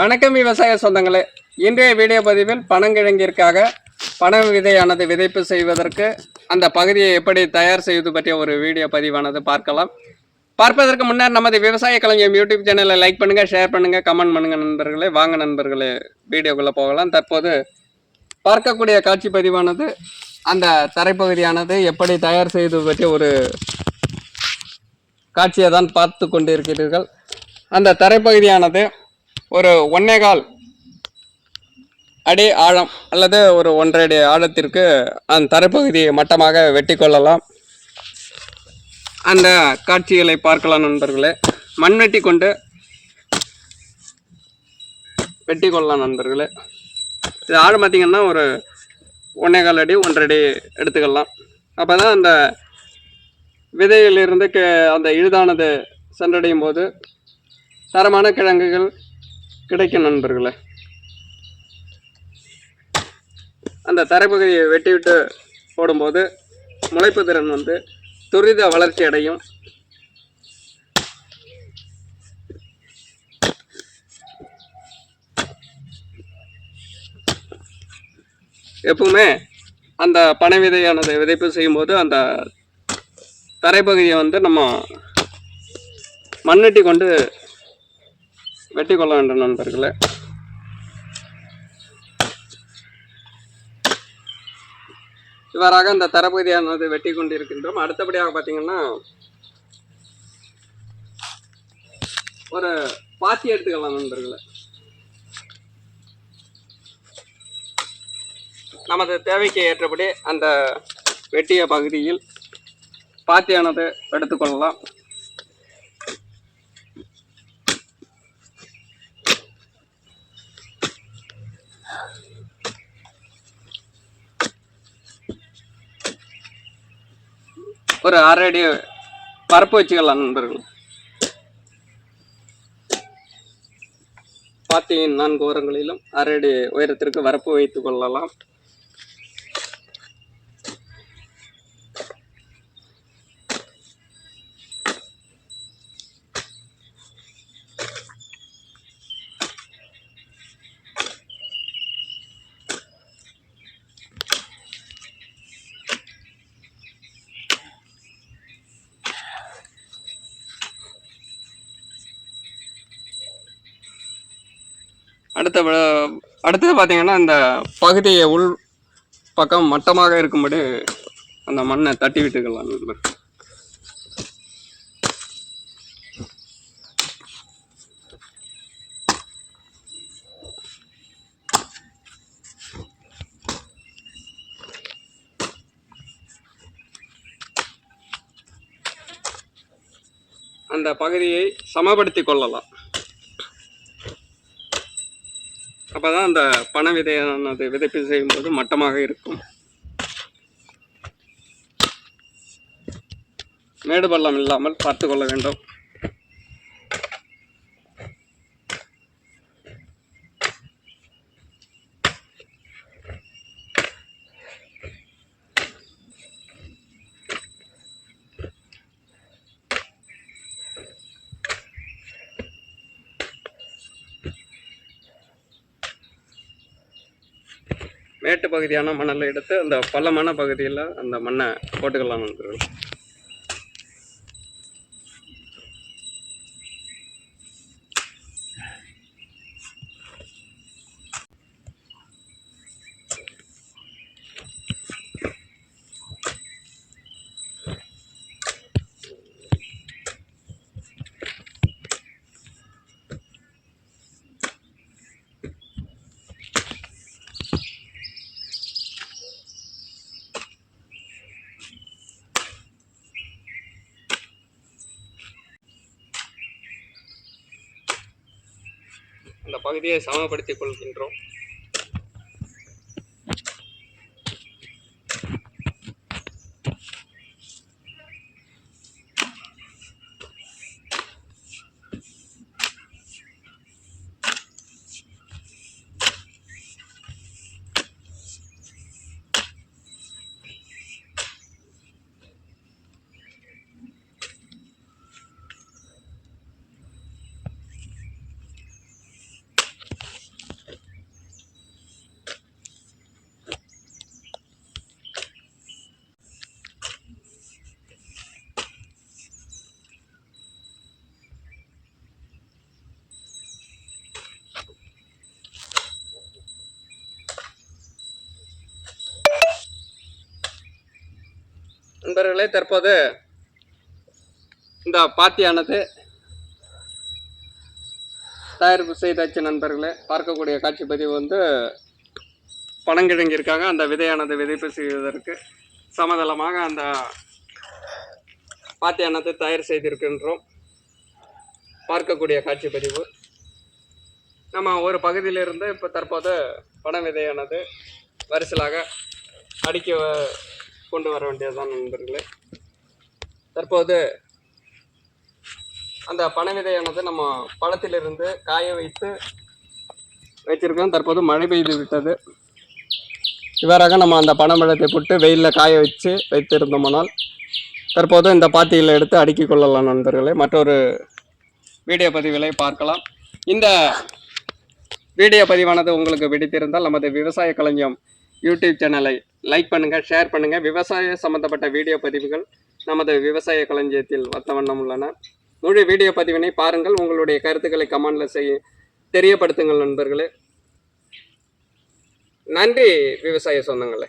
வணக்கம் விவசாய சொந்தங்களே. இன்றைய வீடியோ பதிவில் பனங்கிழங்கிற்காக பனம் விதையானது விதைப்பு செய்வதற்கு அந்த பகுதியை எப்படி தயார் செய்வது பற்றிய ஒரு வீடியோ பதிவானது பார்க்கலாம். பார்ப்பதற்கு முன்னர் நமது விவசாய கலைஞர் யூடியூப் சேனலை லைக் பண்ணுங்கள் ஷேர் பண்ணுங்கள் கமெண்ட் பண்ணுங்கள் நண்பர்களே. வாங்க நண்பர்களே வீடியோக்குள்ளே போகலாம். தற்போது பார்க்கக்கூடிய காட்சி பதிவானது அந்த தரைப்பகுதியானது எப்படி தயார் செய்வது பற்றிய ஒரு காட்சியை தான் பார்த்து கொண்டிருக்கிறீர்கள். அந்த தரைப்பகுதியானது ஒரு ஒன்னேகால் அடி ஆழம் அல்லது ஒரு ஒன்றரை அடி ஆழத்திற்கு அந்த தரைப்பகுதியை மட்டமாக வெட்டி கொள்ளலாம். அந்த காட்சிகளை பார்க்கலாம் நண்பர்களே. மண் வெட்டி கொண்டு வெட்டி கொள்ளலாம் நண்பர்களே. இது ஆழம் பார்த்தீங்கன்னா ஒரு ஒன்னேகால் அடி ஒன்றரை அடி எடுத்துக்கலாம். அப்போ தான் அந்த விதையிலிருந்து கே அந்த இழுதானது சென்றடையும் போது தரமான கிழங்குகள் கிடைக்கும் நண்பர்களே. அந்த தரைப்பகுதியை வெட்டிவிட்டு போடும்போது முளைப்பு திறன் வந்து துரித வளர்ச்சி அடையும். எப்பவுமே அந்த பனை விதையானது விதைப்பு செய்யும்போது அந்த தரைப்பகுதியை வந்து நம்ம மண்ணட்டி கொண்டு வெட்டி கொள்ள வேண்டும் நண்பர்களே. இவ்வாறாக இந்த தரப்பகுதியானது வெட்டி கொண்டிருக்கின்றோம். அடுத்தபடியாக பார்த்தீங்கன்னா ஒரு பாத்தி எடுத்துக்கலாம் நண்பர்களே. நமது தேவைக்கு ஏற்றபடி அந்த வெட்டிய பகுதியில் பாத்தியானது எடுத்துக்கொள்ளலாம். ஒரு அரை அடி பரப்பு வச்சுக்கலாம் நண்பர்கள். பாத்தியின் நான்கு ஓரங்களிலும் அரை அடி உயரத்திற்கு வரப்பு வைத்துக் கொள்ளலாம். அடுத்த அடுத்தது பார்த்தீங்கன்னா இந்த பகுதியை உள் பக்கம் மட்டமாக இருக்கும்படி அந்த மண்ணை தட்டி விட்டுக்கலாம் நண்பர். அந்த பகுதியை சமப்படுத்தி கொள்ளலாம். அப்பதான் அந்த பண விதையானது விதைப்பு செய்யும்போது மட்டமாக இருக்கும். மேடு பள்ளம் இல்லாமல் பார்த்து கொள்ள வேண்டும். மேட்டு பகுதியான மணலை எடுத்து அந்த பள்ளமான பகுதியில் அந்த மண்ணை போட்டுக்கலாம் நண்பர்கள் அந்த பகுதியை சமப்படுத்திக் கொள்கின்றோம். நண்பர்களே தற்போது இந்த பாத்தியானது தயாரிப்பு செய்தாச்சு நண்பர்களே. பார்க்கக்கூடிய காட்சி பதிவு வந்து பணங்கிழங்கியிருக்காங்க அந்த விதையானது விதைப்பு செய்வதற்கு சமதளமாக அந்த பாத்தியானது தயார் செய்திருக்கின்றோம். பார்க்கக்கூடிய காட்சி பதிவு. நம்ம ஒரு பகுதியிலிருந்து இப்போ தற்போது பண விதையானது வரிசலாக அடுக்கி கொண்டு வர வேண்டியதுதான் நண்பர்களே. தற்போது அந்த பனை விதையானது நம்ம பழத்திலிருந்து காய வைத்து வைத்திருக்கோம் தற்போது மழை பெய்து விட்டது. இவ்வாறாக நம்ம அந்த பனைப்பழத்தை போட்டு வெயிலில் காய வச்சு வைத்திருந்தோமானால் தற்போது இந்த பாத்தியில் எடுத்து அடுக்கிக் கொள்ளலாம் நண்பர்களே. மற்றொரு வீடியோ பதிவிலை பார்க்கலாம். இந்த வீடியோ பதிவானது உங்களுக்கு பிடித்திருந்தால் நமது விவசாய களஞ்சியம் யூடியூப் சேனலை லைக் பண்ணுங்கள் ஷேர் பண்ணுங்கள் விவசாய சம்மந்தப்பட்ட வீடியோ பதிவுகள் நமது விவசாய களஞ்சியத்தில் வத்த வண்ணம் உள்ளன. முழு வீடியோ பதிவினை பாருங்கள். உங்களுடைய கருத்துக்களை கமெண்டில் செய்ய தெரியப்படுத்துங்கள் நண்பர்களே. நன்றி விவசாய சொந்தங்களே.